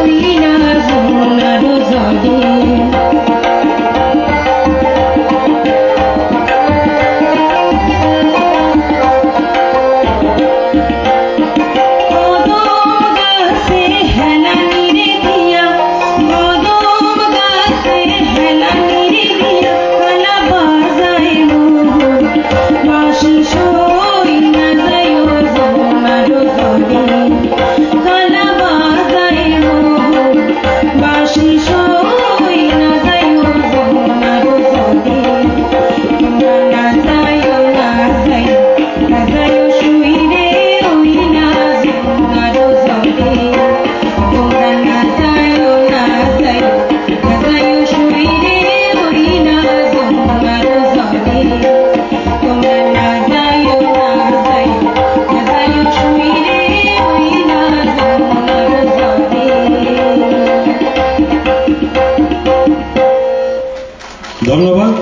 ওই না যমুনার জলে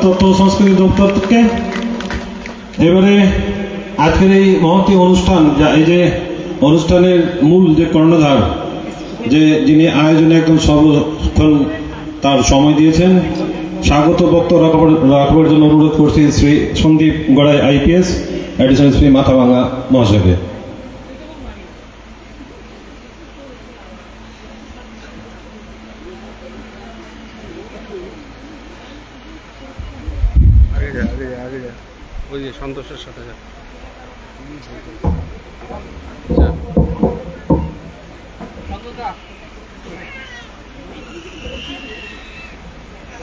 তথ্য সংস্কৃতি দপ্তরকে এবারে আজকের এই মহতি অনুষ্ঠান, যা এই যে অনুষ্ঠানের মূল যে কর্ণধার, যে যিনি আয়োজনে একদম সর্বক্ষণ তার সময় দিয়েছেন, স্বাগত বক্তব্য রাখবার জন্য অনুরোধ করছি শ্রী সন্দীপ গড়াই আইপিএস অ্যাডিশনাল শ্রী মাথাভাঙা মহাশয়কে আগে যা আগে যা আগে যা সন্তোষের সাথে।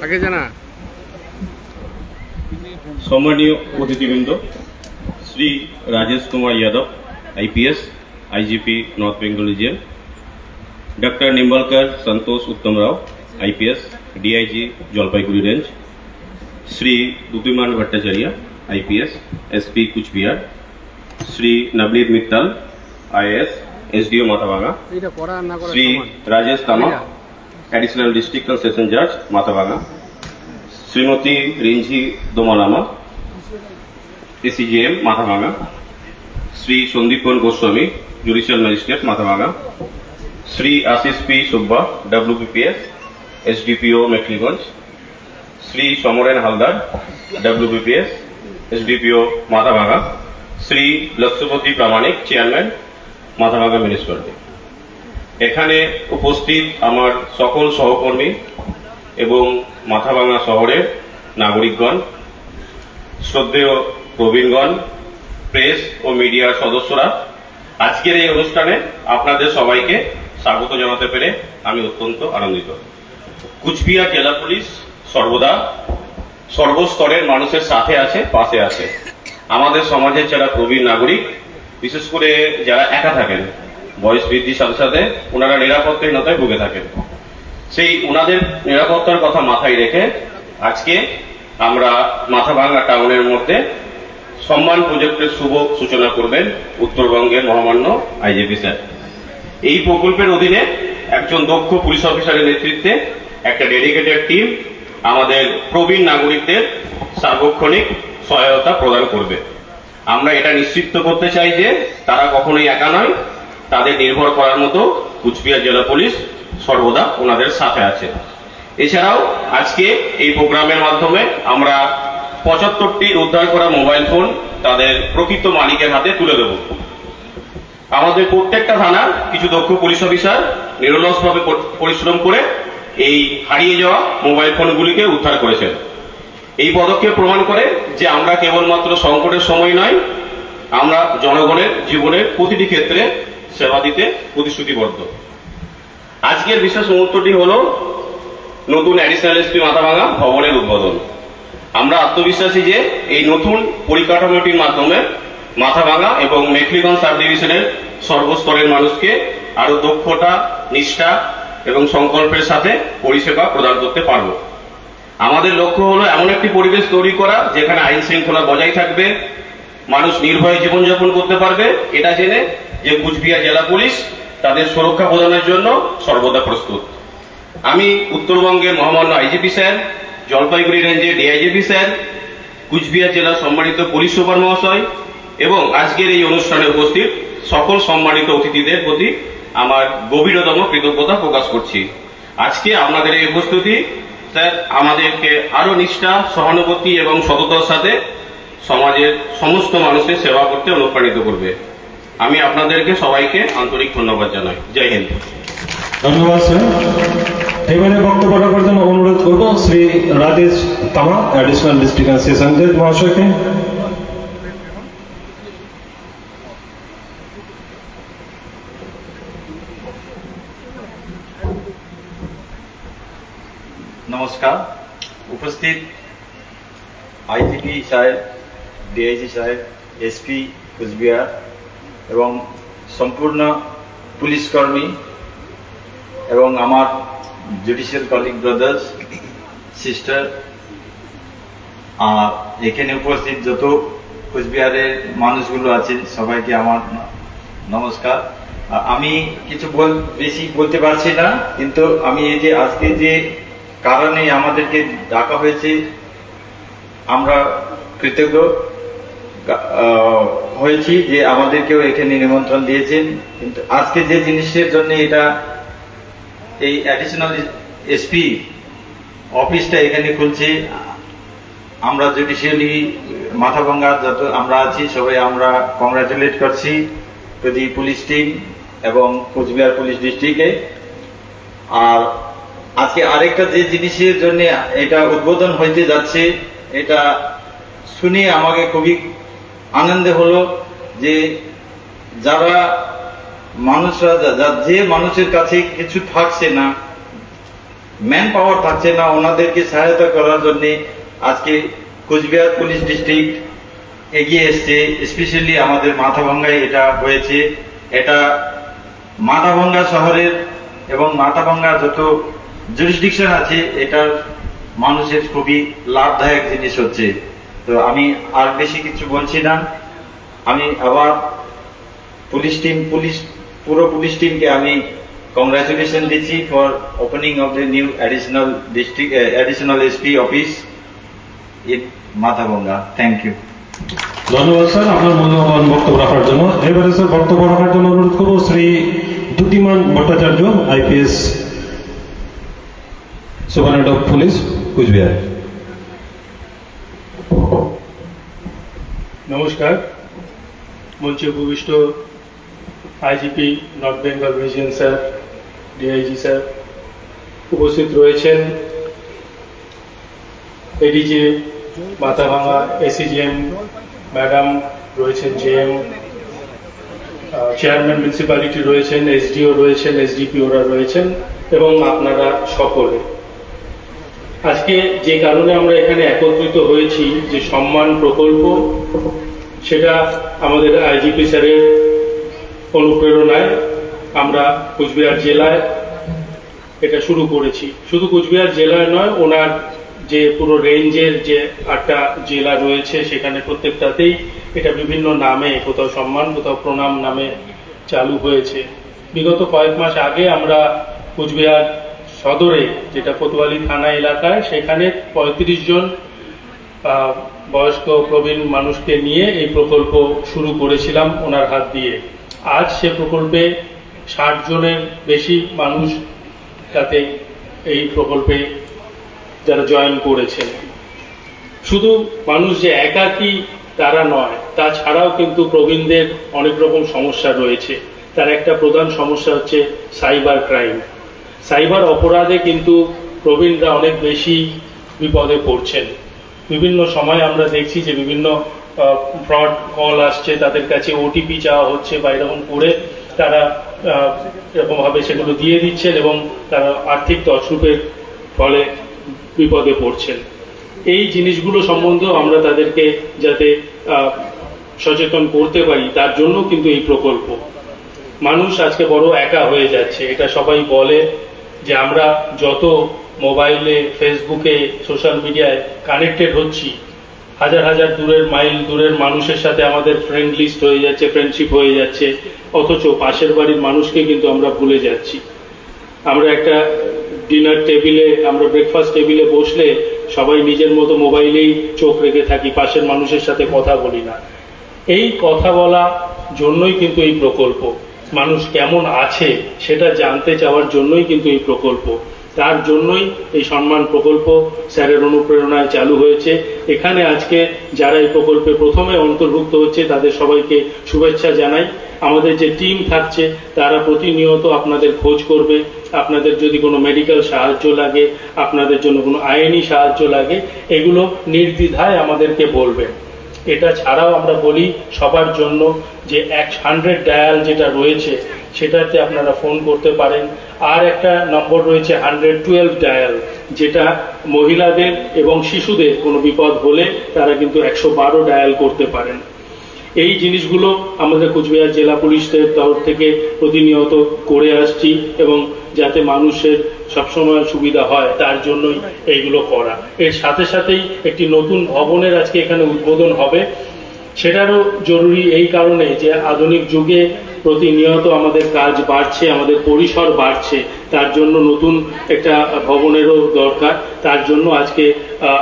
আগে যা না সম্মানীয় অতিথিবৃন্দ, Shri Rajesh Kumar Yadav, IPS, IGP, north Bengal region doctor Nimbalkar Santosh Uttam Rao, IPS, DIG, Jalpaiguri range, Shri Dutiman Bhattacharya IPS SP Coochbehar Shri Navneet Mittal IAS SDO Mathabhanga এইটা করা আর না করা শ্রী সমান। রাজেশ তামাক এইটা। অ্যাডিশনাল ডিস্ট্রিক্ট সেশন জাজ Mathabhanga Shrimati Rinjhi Domalama ACGM Mathabhanga Shri Sandipan Goswami judicial magistrate Mathabhanga Shri Ashis P Subba WBPS SDPO Mathabhanga Shri Lakshyapati Pramanik chairman Mathabhanga municipality এখানে উপস্থিত আমার সকল সহকর্মী এবং মাথাভাঙা শহরের নাগরিকগণ, শ্রদ্ধেয় প্রবীণগণ, প্রেস ও মিডিয়ার সদস্যরা, আজকের এই অনুষ্ঠানে আপনাদের সবাইকে স্বাগত জানাতে পেরে আমি অত্যন্ত আনন্দিত। কুচবিহার জেলা পুলিশ সর্বদা সর্বস্তরের মানুষের সাথে আছে, পাশে আছে। আমাদের সমাজের যারা প্রবীণ নাগরিক, বিশেষ করে যারা একা থাকেন, বয়স বৃদ্ধির সাথে সাথে ওনারা নিরাপত্তাহীনতায় ভুগে থাকেন। সেই ওনাদের নিরাপত্তার কথা মাথায় রেখে আজকে আমরা মাথা মাথাভাঙ্গা টাউনের মধ্যে সম্মান প্রজেক্টের শুভ সূচনা করবেন উত্তরবঙ্গের মহামান্য আইজিপি স্যার। এই প্রকল্পের অধীনে একজন দক্ষ পুলিশ অফিসারের নেতৃত্বে একটা ডেডিকেটেড টিম আমাদের প্রবীণ নাগরিকদের সার্বক্ষণিক সহায়তা প্রদান করবে। আমরা এটা নিশ্চিত করতে চাই যে তারা কখনোই একা নয়, তাদের নির্ভর করার মতো কুচবিহার জেলা পুলিশ সর্বদা ওনাদের সাথে আছে। এছাড়াও আজকে এই প্রোগ্রামের মাধ্যমে আমরা পঁচাত্তরটি উদ্ধার করা মোবাইল ফোন তাদের প্রকৃত মালিকের হাতে তুলে দেব। আমাদের প্রত্যেকটা থানার কিছু দক্ষ পুলিশ অফিসার নিরলসভাবে পরিশ্রম করে এই হারিয়ে যাওয়া মোবাইল ফোনগুলিকে উদ্ধার করেছেন। এই পদক্ষেপ প্রমাণ করে যে আমরা কেবলমাত্র সংকটের সময় নয়, আমরা জনগণের জীবনের প্রতিটি ক্ষেত্রে সেবা দিতে প্রতিশ্রুতিবদ্ধ। আজকের বিশেষ মুহূর্তটি হল নতুন অ্যাডিশনাল এসপি মাথাভাঙা ভবনের উদ্বোধন। আমরা আত্মবিশ্বাসী যে এই নতুন পরিকাঠামোটির মাধ্যমে মাথাভাঙা এবং মেখলিগঞ্জ সাব ডিভিশনের সর্বস্তরের মানুষকে আরও দক্ষতা, নিষ্ঠা এবং সংকল্পের সাথে পরিষেবা প্রদান করতে পারব। আমাদের লক্ষ্য হলো এমন একটি পরিবেশ তৈরি করা, যেখানে আইন শৃঙ্খলা বজায় থাকবে, মানুষ নির্ভয়ে জীবনযাপন করতে পারবে। এটা জেনে যে কুচবিহার জেলা পুলিশ তাদের সুরক্ষা প্রদানের জন্য সর্বদা প্রস্তুত। আমি উত্তরবঙ্গের মহামান্য আইজিপি স্যার, জলপাইগুড়ি রেঞ্জের ডিআইজিপি স্যার, কুচবিহার জেলার সম্মানিত পুলিশ সুপার মহাশয় এবং আজকের এই অনুষ্ঠানে উপস্থিত সকল সম্মানিত অতিথিদের প্রতি আমার গভীরতম কৃতজ্ঞতা প্রকাশ করছি। আজকে আপনাদের এই উপস্থিতি স্যার, আমাদেরকে আরও নিষ্ঠা, সহানুভূতি এবং সততার সাথে সমাজের সমস্ত মানুষের সেবা করতে অনুপ্রাণিত করবে। আমি আপনাদেরকে সবাইকে আন্তরিক ধন্যবাদ জানাই। জয় হিন্দ। ধন্যবাদ, স্যার। এবারে বক্তব্য রাখার জন্য অনুরোধ করব শ্রী রাজেশ তামা, অ্যাডিশনাল ডিস্ট্রিক্ট অ্যাসোসিয়েশন মহাশয়কে। নমস্কার। উপস্থিত আইজিপি সাহেব, ডিআইজি সাহেব, এসপি কুচবিহার এবং সম্পূর্ণ পুলিশ কর্মী এবং আমার জুডিশিয়াল কলিগ ব্রাদার্স সিস্টার আর এখানে উপস্থিত যত কুচবিহারের মানুষগুলো আছেন, সবাইকে আমার নমস্কার। আমি কিছু বল বেশি বলতে পারছি না, কিন্তু আমি এই যে আজকে যে কারণে আমাদেরকে ডাকা হয়েছে। আমরা কৃতজ্ঞ হয়েছি যে আমাদেরকেও এখানে নিমন্ত্রণ দিয়েছেন। কিন্তু আজকে যে জিনিসের জন্য এটা, এই অ্যাডিশনাল এসপি অফিসটা এখানে খুলছে, আমরা জুডিশিয়ালি মাথাভাঙ্গা যত আমরা আছি, সবাই আমরা কংগ্রাচুলেট করছি প্রতি পুলিশ টিম এবং কোচবিহার পুলিশ ডিস্ট্রিক্টে আর আজকে আরেকটা যে জিনিসের জন্য এটা উদ্বোধন হইতে যাচ্ছে, এটা শুনে আমাকে খুবই আনন্দ হলো যে যারা মানুষরা, যা- মানুষের কাছে কিছু থাকছে না ম্যান পাওয়ার থাকছে না, ওনাদেরকে সহায়তা করার জন্য আজকে কোচবিহার পুলিশ ডিস্ট্রিক্ট এগিয়ে এসছে স্পেশালি আমাদের মাথাভাঙ্গায় এটা হয়েছে। এটা মাথাভাঙ্গা শহরের এবং মাথাভাঙ্গা যত জুরিসডিকশন আছে, এটার মানুষের খুবই লাভদায়ক জিনিস হচ্ছে। তো আমি আর বেশি কিছু বলছি না। আমি আবার পুলিশ টিম পুলিশ, পুরো পুলিশ টিমকে আমি কংগ্রাচুলেশন দিচ্ছি for opening of the new additional district additional SP office in Mathabhanga thank you ধন্যবাদ, স্যার। আপনার মূল্যবান বক্তব্য রাখার জন্য। এবারে, স্যার, বক্তব্য রাখার জন্য অনুরোধ করব Shri Dyutiman Bhattacharya IPS superintendent of police, Coochbehar. নমস্কার। মঞ্চে উপবিষ্ট IGP, north Bengal region sir, DIG sir উপস্থিত রয়েছেন। এডিজি মাথাভাঙা এসিজিএম ম্যাডাম রয়েছেন জেএম চেয়ারম্যান মিউনিসিপ্যালিটি রয়েছেন এসডিও রয়েছেন এসডিপিওরা রয়েছেন, এবং আপনারা সকলে। আজকে যে কারণে আমরা এখানে একত্রিত হয়েছি যে সম্মান প্রকল্প, সেটা আমাদের আইজিপি স্যারের অনুপ্রেরণায় আমরা কুচবিহার জেলায় এটা শুরু করেছি। শুধু কুচবিহার জেলায় নয়, ওনার যে পুরো রেঞ্জের যে আটটা জেলা রয়েছে, সেখানে প্রত্যেকটাতেই এটা বিভিন্ন নামে, কোথাও সম্মান, কোথাও প্রণাম নামে চালু হয়েছে। বিগত কয়েক মাস আগে আমরা কুচবিহার সদরে, যেটা কোতোয়ালি থানা এলাকায়, সেখানে পঁয়ত্রিশ জন বয়স্ক প্রবীণ মানুষকে নিয়ে এই প্রকল্প শুরু করেছিলাম ওনার হাত দিয়ে। আজ সে প্রকল্পে ষাট জনের বেশি মানুষ তাতে এই প্রকল্পে যারা জয়েন করেছেন। শুধু মানুষ যে একাকী তারা নয়, তাছাড়াও কিন্তু প্রবীণদের অনেক রকম সমস্যা রয়েছে। তার একটা প্রধান সমস্যা হচ্ছে সাইবার ক্রাইম। সাইবার অপরাধে কিন্তু প্রবীণরা অনেক বেশি বিপদে পড়ছেন। বিভিন্ন সময় আমরা দেখছি যে বিভিন্ন ফ্রড কল আসছে, তাদের কাছে ওটিপি চাওয়া হচ্ছে বা এরকম করে তারা এরকমভাবে সেগুলো দিয়ে দিচ্ছেন এবং তারা আর্থিক তছরূপের ফলে বিপদে পড়ছেন। এই জিনিসগুলো সম্বন্ধেও আমরা তাদেরকে যাতে সচেতন করতে পারি, তার জন্য কিন্তু এই প্রকল্প। মানুষ আজকে বড় একা হয়ে যাচ্ছে, এটা সবাই বলে যে আমরা যত মোবাইলে, ফেসবুকে, সোশ্যাল মিডিয়ায় কানেক্টেড হচ্ছি, হাজার হাজার দূরের মাইল দূরের মানুষের সাথে আমাদের ফ্রেন্ড লিস্ট হয়ে যাচ্ছে ফ্রেন্ডশিপ হয়ে যাচ্ছে, অথচ পাশের বাড়ির মানুষকে কিন্তু আমরা ভুলে যাচ্ছি। আমরা একটা ডিনার টেবিলে আমরা ব্রেকফাস্ট টেবিলে বসলে সবাই নিজের মতো মোবাইলেই চোখ রেখে থাকি, পাশের মানুষের সাথে কথা বলি না। এই কথা বলা জন্যই কিন্তু এই প্রকল্প। মানুষ কেমন আছে সেটা জানতে চাওয়ার জন্যই কিন্তু এই প্রকল্প। তার জন্যই এই সম্মান প্রকল্প স্যারের অনুপ্রেরণায় চালু হয়েছে। এখানে আজকে যারা এই প্রকল্পে প্রথমে অন্তর্ভুক্ত হচ্ছে, তাদের সবাইকে শুভেচ্ছা জানাই। আমাদের যে টিম থাকছে, তারা প্রতিনিয়ত আপনাদের খোঁজ করবে। আপনাদের যদি কোনো মেডিকেল সাহায্য লাগে, আপনাদের জন্য কোনো আইনি সাহায্য লাগে, এগুলো নির্দ্বিধায় আমাদেরকে বলবেন এটা ছাড়াও আমরা বলি সবার জন্য যে এক হান্ড্রেড ডায়াল যেটা রয়েছে, সেটাতে আপনারা ফোন করতে পারেন। আর একটা নম্বর রয়েছে হান্ড্রেড টুয়েলভ ডায়াল যেটা মহিলাদের এবং শিশুদের কোনো বিপদ হলে তারা কিন্তু একশো বারো ডায়াল করতে পারেন। এই জিনিসগুলো আমাদের কোচবিহার জেলা পুলিশের তরফ থেকে প্রতিনিয়ত করে আসছি এবং যাতে মানুষের সবসময় সুবিধা হয়, তার জন্যই এইগুলো করা। এর সাথে সাথেই একটি নতুন ভবনের আজকে এখানে উদ্বোধন হবে। সেটারও জরুরি এই কারণে যে আধুনিক যুগে প্রতিনিয়ত আমাদের কাজ বাড়ছে, আমাদের পরিসর বাড়ছে। তার জন্য নতুন একটা ভবনেরও দরকার। তার জন্য আজকে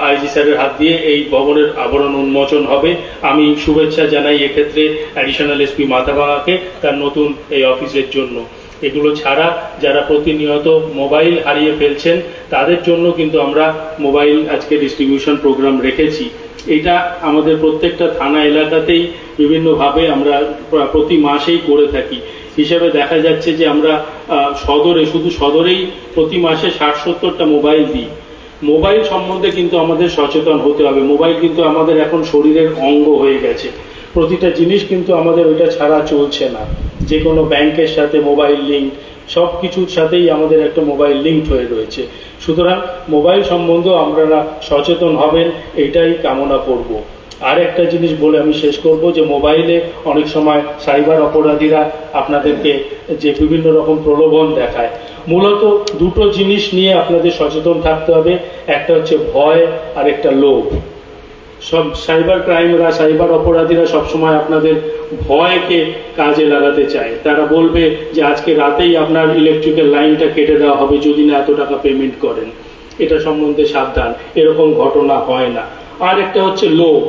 আইজি স্যারের হাত দিয়ে এই ভবনের আবরণ উন্মোচন হবে। আমি শুভেচ্ছা জানাই এক্ষেত্রে অ্যাডিশনাল এসপি মাথাভাঙাকে তার নতুন এই অফিসের জন্য। এগুলো ছাড়া যারা প্রতিনিয়ত মোবাইল হারিয়ে ফেলছেন, তাদের জন্য কিন্তু আমরা মোবাইল আজকে ডিস্ট্রিবিউশন প্রোগ্রাম রেখেছি। এটা আমাদের প্রত্যেকটা থানা এলাকাতেই বিভিন্নভাবে আমরা প্রতি মাসেই করে থাকি। হিসেবে দেখা যাচ্ছে যে আমরা সদরে, শুধু সদরেই প্রতি মাসে ষাট সত্তরটা মোবাইল দিই। মোবাইল সম্বন্ধে কিন্তু আমাদের সচেতন হতে হবে। মোবাইল কিন্তু আমাদের এখন শরীরের অঙ্গ হয়ে গেছে। প্রতিটা জিনিস কিন্তু আমাদের ওইটা ছাড়া চলছে না। যে কোনো ব্যাংকের সাথে মোবাইল লিঙ্ক সব কিছুর সাথেই আমাদের একটা মোবাইল লিঙ্ক হয়ে রয়েছে। সুতরাং মোবাইল সম্বন্ধেও আপনারা সচেতন হবেন, এটাই কামনা করব। আর একটা জিনিস বলে আমি শেষ করব যে, মোবাইলে অনেক সময় সাইবার অপরাধীরা আপনাদেরকে যে বিভিন্ন রকম প্রলোভন দেখায়। মূলত দুটো জিনিস নিয়ে আপনাদের সচেতন থাকতে হবে, একটা হচ্ছে ভয় আর একটা লোভ। সব সাইবার ক্রাইমরা, সাইবার অপরাধীরা সবসময় আপনাদের ভয়কে কাজে লাগাতে চায়। তারা বলবে যে আজকে রাতেই আপনার ইলেকট্রিক্যাল লাইনটা কেটে দেওয়া হবে যদি না এত টাকা পেমেন্ট করেন। এটা সম্বন্ধে সাবধান। এরকম ঘটনা হয় না। আর একটা হচ্ছে লোভ।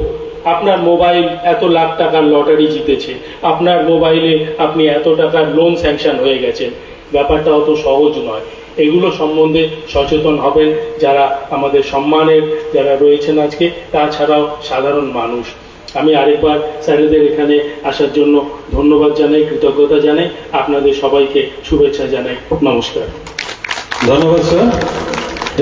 আপনার মোবাইল এত লাখ টাকার লটারি জিতেছে। আপনার মোবাইলে আপনি এত টাকার লোন স্যাংশন হয়ে গেছেন। ব্যাপারটা অত সহজ নয়। এগুলো সম্বন্ধে সচেতন হবেন যারা আমাদের সম্মানের যারা রয়েছেন আজকে, তাছাড়াও সাধারণ মানুষ। আমি আরেকবার স্যারেদের এখানে আসার জন্য ধন্যবাদ জানাই, কৃতজ্ঞতা জানাই, আপনাদের সবাইকে শুভেচ্ছা জানাই। নমস্কার। ধন্যবাদ, স্যার।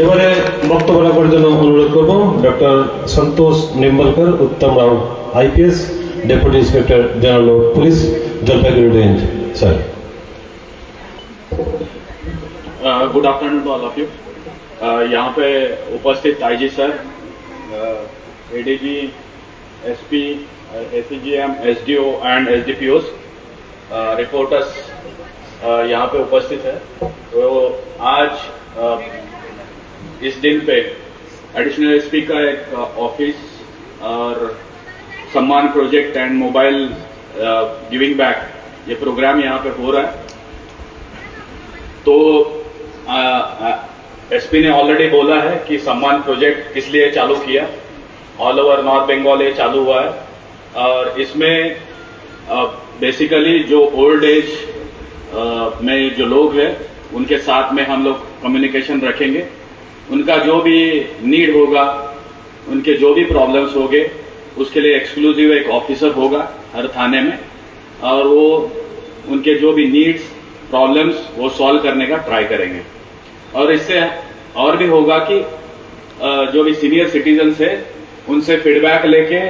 এবারে বক্তব্য রাখার জন্য অনুরোধ করব, doctor Santosh Nimbalkar, Uttam Rao, IPS deputy inspector general police, Jalpaiguri range, sir. Good afternoon to all of you यहाँ पे उपस्थित IG sir ADG SP SGM SDO and SDPOs reporters यहाँ पे उपस्थित है। तो आज uh, इस दिन पे एडिशनल एसपी का एक ऑफ़िस और सम्मान project and mobile giving back ये प्रोग्राम यहाँ पे हो रहा है। तो एसपी ने ऑलरेडी बोला है कि सम्मान प्रोजेक्ट किस लिए चालू किया? ऑल ओवर नॉर्थ बंगाल ये चालू हुआ है। और इसमें बेसिकली जो ओल्ड एज में जो लोग हैं, उनके साथ में हम लोग कम्युनिकेशन रखेंगे। उनका जो भी नीड होगा, उनके जो भी प्रॉब्लम्स होंगे, उसके लिए एक्सक्लूसिव एक ऑफिसर होगा हर थाने में। और वो, उनके जो भी नीड्स प्रॉब्लम्स वो सॉल्व करने का ट्राई करेंगे। और इससे और भी होगा कि जो भी सीनियर सिटीजन्स है, उनसे फीडबैक लेके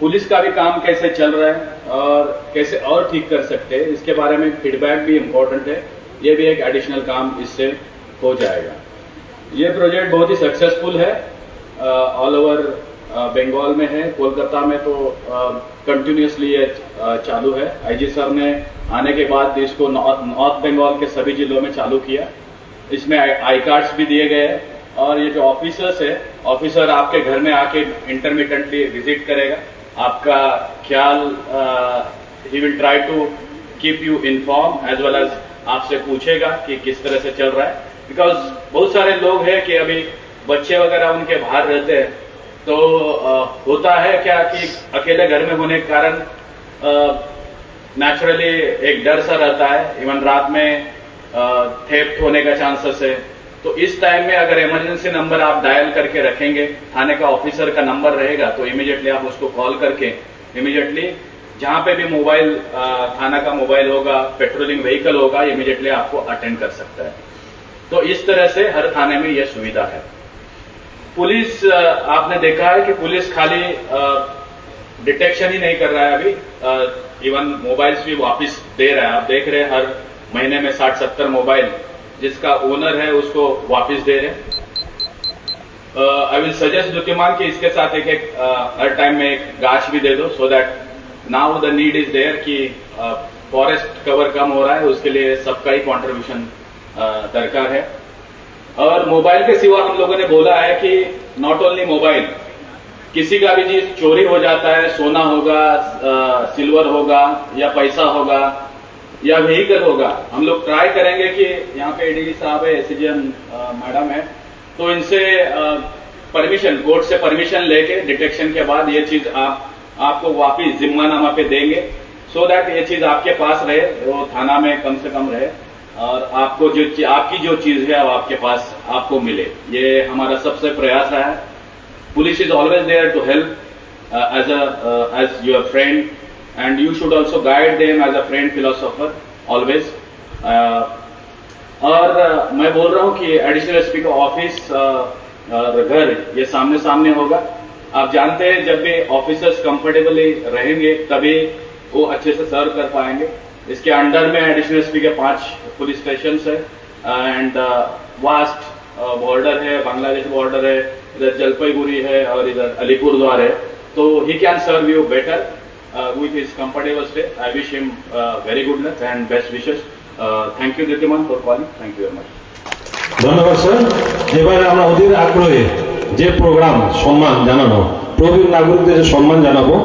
पुलिस का भी काम कैसे चल रहा है और कैसे और ठीक कर सकते हैं, इसके बारे में फीडबैक भी इम्पोर्टेंट है। ये भी एक एडिशनल काम इससे हो जाएगा। ये प्रोजेक्ट बहुत ही सक्सेसफुल है ऑल ओवर बंगाल में है, कोलकाता में तो कंटिन्यूसली ये चालू है। आईजी सर ने आने के बाद इसको नॉर्थ नॉर्थ बंगाल के सभी जिलों में चालू किया। इसमें आई कार्ड्स भी दिए गए हैं। और ये जो ऑफिसर्स है ऑफिसर आपके घर में आके इंटरमीडियंटली विज़िट करेगा। आपका ख्याल he will try to keep you inform as well as आपसे पूछेगा कि किस तरह से चल रहा है। बिकॉज़ बहुत सारे लोग हैं कि अभी बच्चे वगैरह उनके बाहर रहते हैं। तो अ, होता है क्या कि अकेले घर में होने के कारण नेचुरली एक डर सा रहता है इवन रात में थेफ्ट होने का चांसेस है। तो इस टाइम में अगर इमरजेंसी नंबर आप डायल करके रखेंगे थाने का ऑफिसर का नंबर रहेगा तो इमीडिएटली आप उसको कॉल करके इमीडिएटली जहाँ पे भी मोबाइल थाना का मोबाइल होगा पेट्रोलिंग व्हीकल होगा इमीडिएटली आपको अटेंड कर सकता है। तो इस तरह से हर थाने में यह सुविधा है। पुलिस आपने देखा है कि पुलिस खाली डिटेक्शन ही नहीं कर रहा है अभी। इवन मोबाइल्स भी वापस दे रहा है। आप देख रहे हैं हर महीने में साठ सत्तर मोबाइल जिसका ओनर है उसको वापस दे रहे हैं। आई विल सजेस्ट ज्योतिमान कि इसके साथ एक एक हर टाइम में एक गाछ भी दे दो so that now the need is there कि फॉरेस्ट कवर कम हो रहा है, उसके लिए सबका ही कॉन्ट्रीब्यूशन दरकार है। और मोबाइल के सिवा हम लोगों ने बोला है कि नॉट ओनली मोबाइल किसी का भी चीज़ चोरी हो जाता है, सोना होगा सिल्वर होगा, या पैसा होगा, या व्हीकल होगा, हम लोग ट्राई करेंगे कि यहाँ पे एडीडी साहब है एसीजीएम मैडम है तो इनसे परमिशन कोर्ट से परमिशन लेके डिटेक्शन के बाद ये चीज़ आप, आपको वापिस जिम्मानामा पे देंगे सो so दैट ये चीज़ आपके पास रहे, वो थाना में कम से कम रहे। और आपको जो आपकी जो चीज़ है वो आपके पास आपको मिले। ये हमारा सबसे प्रयास रहा है। Police is always there to help as as your friend and you should also guide should as a friend always. Uh, और uh, मैं बोल रहा हूँ कि एडिशनल एसपी का ऑफ़िस घर ये सामने सामने होगा। आप जानते हैं जब भी ऑफिसर्स कंफर्टेबली रहेंगे तभी वो अच्छे से सर्व कर पाएँगे। इसके अंडर में एडिशनल एसपी के पांच पुलिस स्टेशन है एंड वास्ट बॉर्डर है बांग्लादेश बॉर्डर है इधर जलपाईगुड़ी है और इधर अलीपुर द्वार है तो he can serve you better with his comfortable stay I wish him very good luck and best wishes thank you Deeptiman for calling thank you very much ধন্যবাদ স্যার এবারে আমরা অধীর আগ্রহে যে প্রোগ্রাম সম্মান জানানো প্রবীণ নাগরিকদের যে সম্মান জানাবো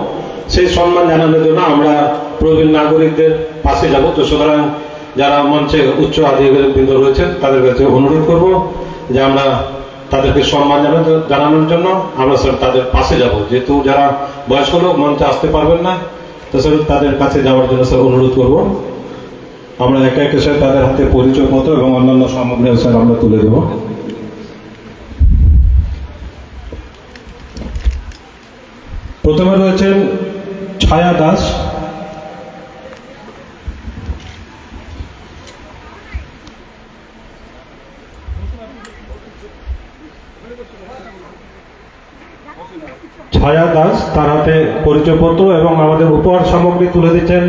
সেই সম্মান জানানোর জন্য আমরা প্রবীণ নাগরিকদের পাশে যাব। তো সুতরাং যারা মঞ্চে উচ্চ আধিকারিকবৃন্দ রয়েছেন, তাদের কাছে অনুরোধ করব যে আমরা তাদেরকে সম্মান জানানোর জন্য আমরা স্যার তাদের পাশে যাব। যেহেতু যারা বয়স্ক লোক মঞ্চে আসতে পারবেন না, তো স্যার তাদের কাছে যাওয়ার জন্য স্যার অনুরোধ করব। আমরা একে একে স্যার তাদের হাতে পরিচয় মতো এবং অন্যান্য সামগ্রী স্যার আমরা তুলে দেব। প্রথমে রয়েছেন ছায়া দাস। ছায়া দাস, তার হাতে পরিচয়পত্র এবং আমাদের উপহার সামগ্রী তুলে দিচ্ছেন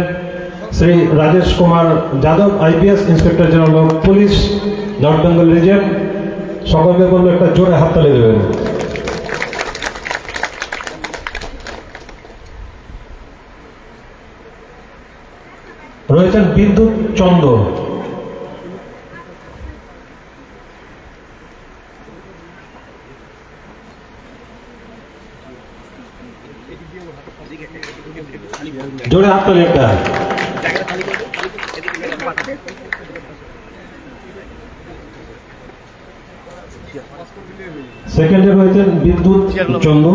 Shri Rajesh Kumar Yadav, IPS inspector general of police, north Bengal region সকলকে বলব একটা জোরে হাততালি দেবেন। রয়েছেন বিদ্যুৎ চন্দ্র। জোরে হাততালি একটা। সেকেন্ডে রয়েছেন বিদ্যুৎ চন্দ্র।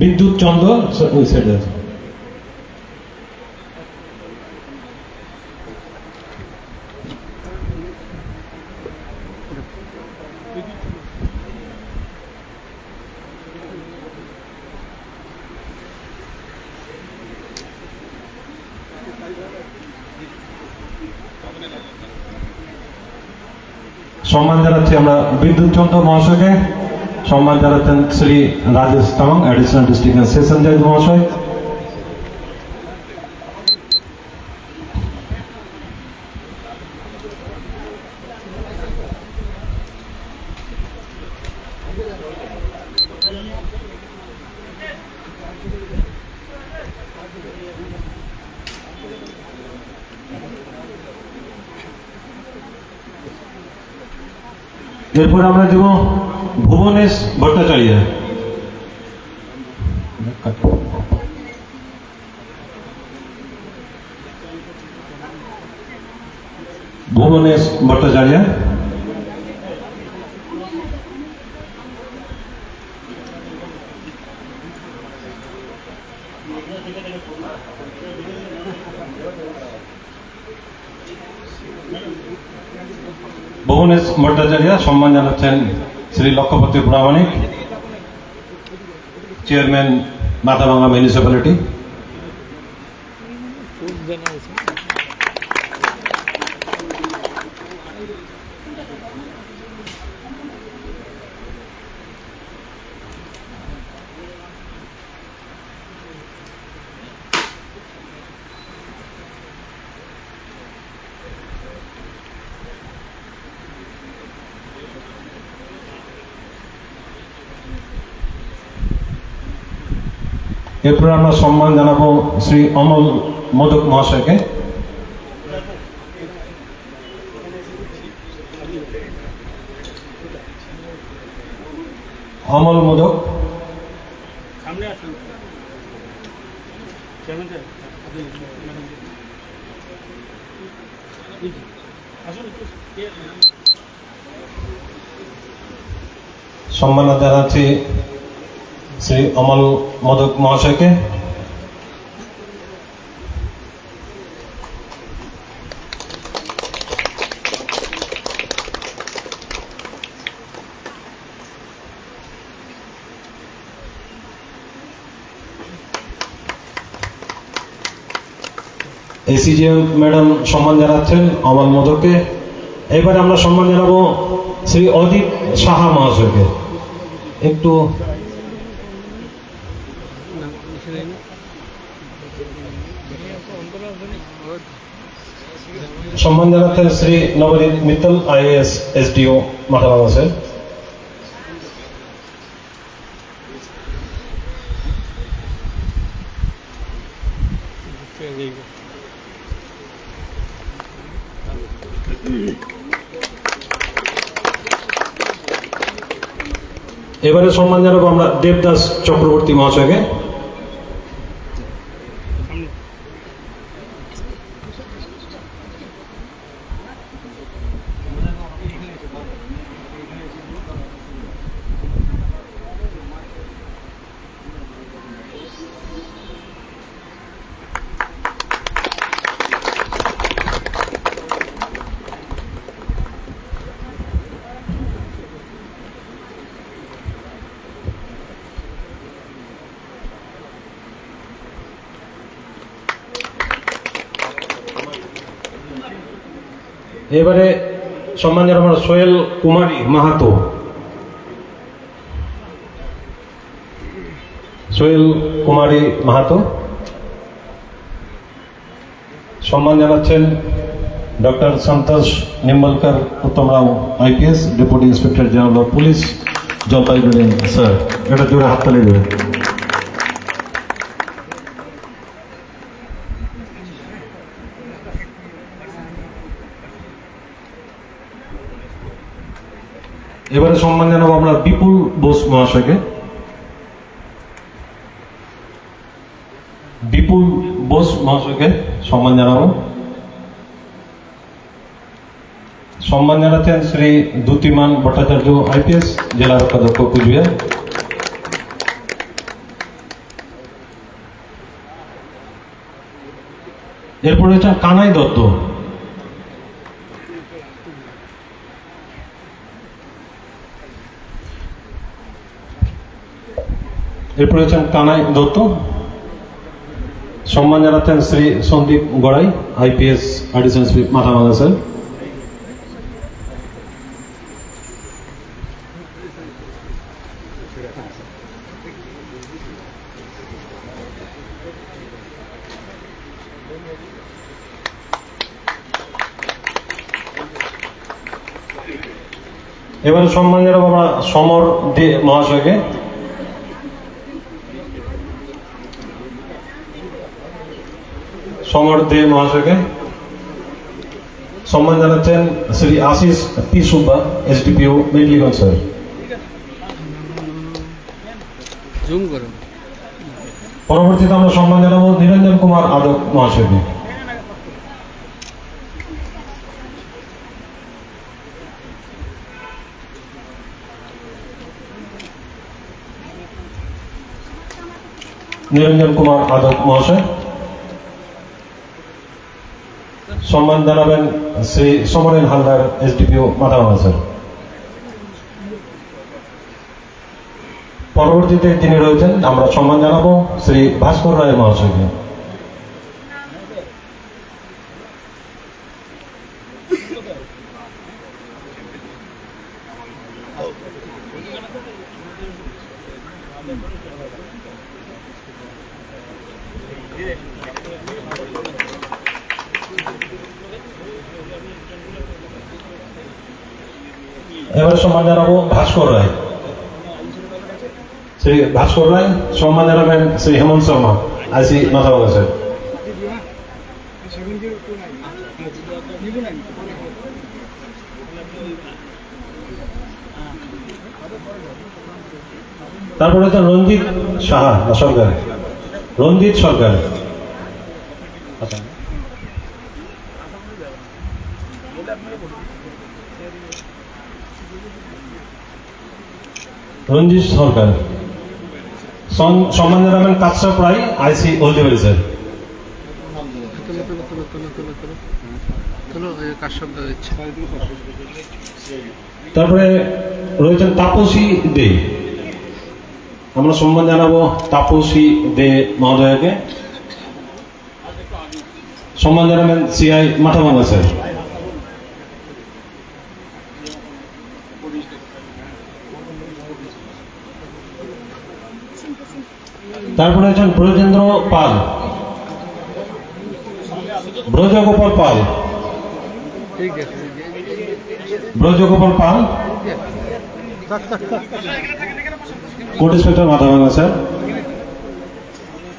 বিদ্যুৎ চন্দ্র ওই সাইডে আছে। সম্মান জানাচ্ছি আমরা বিদ্যুৎ চন্দ্র মহাশয়কে। সম্মান জানাচ্ছেন Shri Rajesh Tamang additional district session জজ মহাশয়। এরপর আমরা দেব ভুবনেশ ভট্টাচার্য। ভুবনেশ ভট্টাচার্য। ভুবনেশ ভট্টাচার্য সম্মান জানাচ্ছেন শ্রী লক্ষপতি প্রামাণিক চেয়ারম্যান মাথাভাঙ্গা মিউনিসিপ্যালিটি এরপরে আমরা সম্মান জানাব শ্রী অমল মোদক মহাশয়কে। অমল মোদক। সম্মান জানাচ্ছি শ্রী অমল মোদক মহাশয়কে? এসিজিএম ম্যাডাম সম্মান জানাচ্ছেন অমল মোদককে। এবারে আমরা সম্মান জানাব শ্রী অজিত সাহা মহাশয়কে। একটু সম্মান জানাচ্ছেন Shri Nabadip Mittal IAS SDO Mathabhanga sir এবারে সম্মান জানাব আমরা দেবদাস চক্রবর্তী মহাশয়কে। এবারে সম্মান জানাব আমরা সোহেল কুমারী মাহাতো। সোহেল কুমারী মাহাতো। সম্মান জানাচ্ছেন doctor Santosh Nimbalkar, Uttam Rao, IPS, deputy inspector general of police, Jalpaiguri, sir. এটা জোরে হাততালি দেবে এবারে সম্মান জানাব আমরা বিপুল বোস মহাশয়কে। বিপুল বোস মহাশয়কে সম্মান জানাব। সম্মান জানাচ্ছেন শ্রী দ্যুতিমান ভট্টাচার্য আইপিএস, জেলা রক্ষাধ্যক্ষ কুচবিহার। এরপরে হচ্ছেন কানাই দত্ত। এরপরে হচ্ছেন কানাই দত্ত। সম্মান জানাচ্ছেন Shri Sandip Garai, IPS additional SP Mathabhanga sir. এবারে সম্মান জানাব আমরা সমর দে মহাশয়কে। সমর দে মহাশয়কে সম্মান জানাচ্ছেন Shri Ashis P Subba SDPO Mekliganj sir. পরবর্তীতে আমরা সম্মান জানাব নিরঞ্জন কুমার আদক মহাশয়কে নিরঞ্জন কুমার আদক মহাশয় সম্মান জানাবেন শ্রী সমরেন হালদার, এসডিপিও মাদামা স্যার পরবর্তীতে তিনি রয়েছেন, আমরা সম্মান জানাব শ্রী ভাস্কর রায় মহাশয়কে এবার সম্মান জানাব ভাস্কর রায় শ্রী ভাস্কর রায় সম্মান জানাবেন শ্রী হেমন্ত শর্মা আইসি মাথাভাঙা স্যার তারপরে হচ্ছে রঞ্জিত সাহা সরকার? রঞ্জিত সরকার। রঞ্জিত সরকার। সম্মান জানাবেন কাছরা প্রায় আইসি হলদিবাড়ি স্যার তারপরে রয়েছেন তাপসী দে। আমরা সম্মান জানাব তাপসী দে মহোদয়কে। সম্মান জানাবেন সিআই মাথাভাঙা স্যার। তারপরে আছেন Brajendra Pal. Brajagopal Pal. Brajagopal Pal. Court inspector Mathabhanga sir.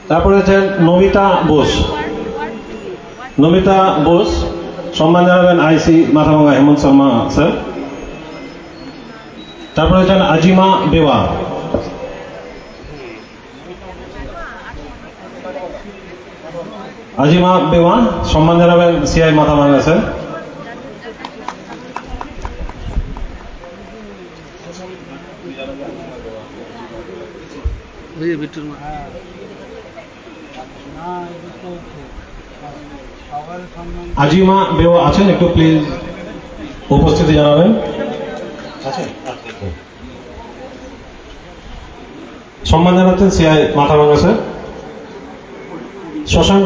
তারপরে আছেন নমিতা বোস। নমিতা বোস, সম্মান জানাবেন আইসি মাথাভাঙা হেমন্ত শর্মা, স্যার। তারপরে আছেন আজিমা বেওয়া। আজিমা বেওয়া সম্মান জানাবেন সিআই মাথাভাঙা স্যার ওই যে বিট্টুর মা। আজিমা বেওয়া আছেন একটু প্লিজ উপস্থিতি জানাবেন। সম্মান জানাচ্ছেন সিআই মাথাভাঙা স্যার শশাঙ্ক